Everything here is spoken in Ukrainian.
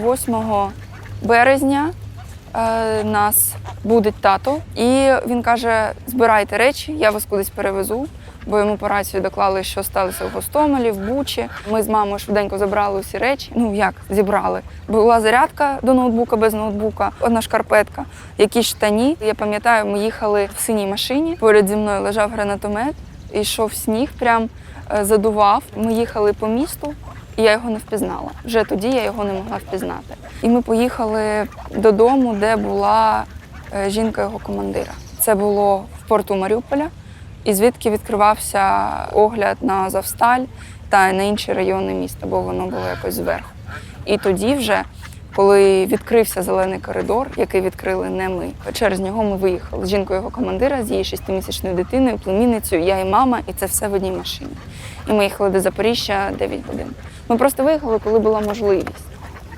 8 березня е, нас будить тато, і він каже: збирайте речі, я вас кудись перевезу. Бо йому по рацію доклали, що сталося в Гостомелі, в Бучі. Ми з мамою швиденько забрали усі речі. Ну як зібрали? Була зарядка до ноутбука без ноутбука, одна шкарпетка, якісь штані. Я пам'ятаю, ми їхали в синій машині. Поряд зі мною лежав гранатомет, і йшов сніг, прям е, задував. Ми їхали по місту. І я його не впізнала. Вже тоді я його не могла впізнати. І ми поїхали додому, де була е, жінка його командира. Це було в порту Маріуполя, і звідки відкривався огляд на Завсталь та на інші райони міста, бо воно було якось зверху. І тоді вже, коли відкрився зелений коридор, який відкрили не ми, через нього ми виїхали з жінкою його командира, з її шестимісячною дитиною, племінницею, я і мама, і це все в одній машині. І ми їхали до Запоріжжя 9 годин. Ми просто виїхали, коли була можливість.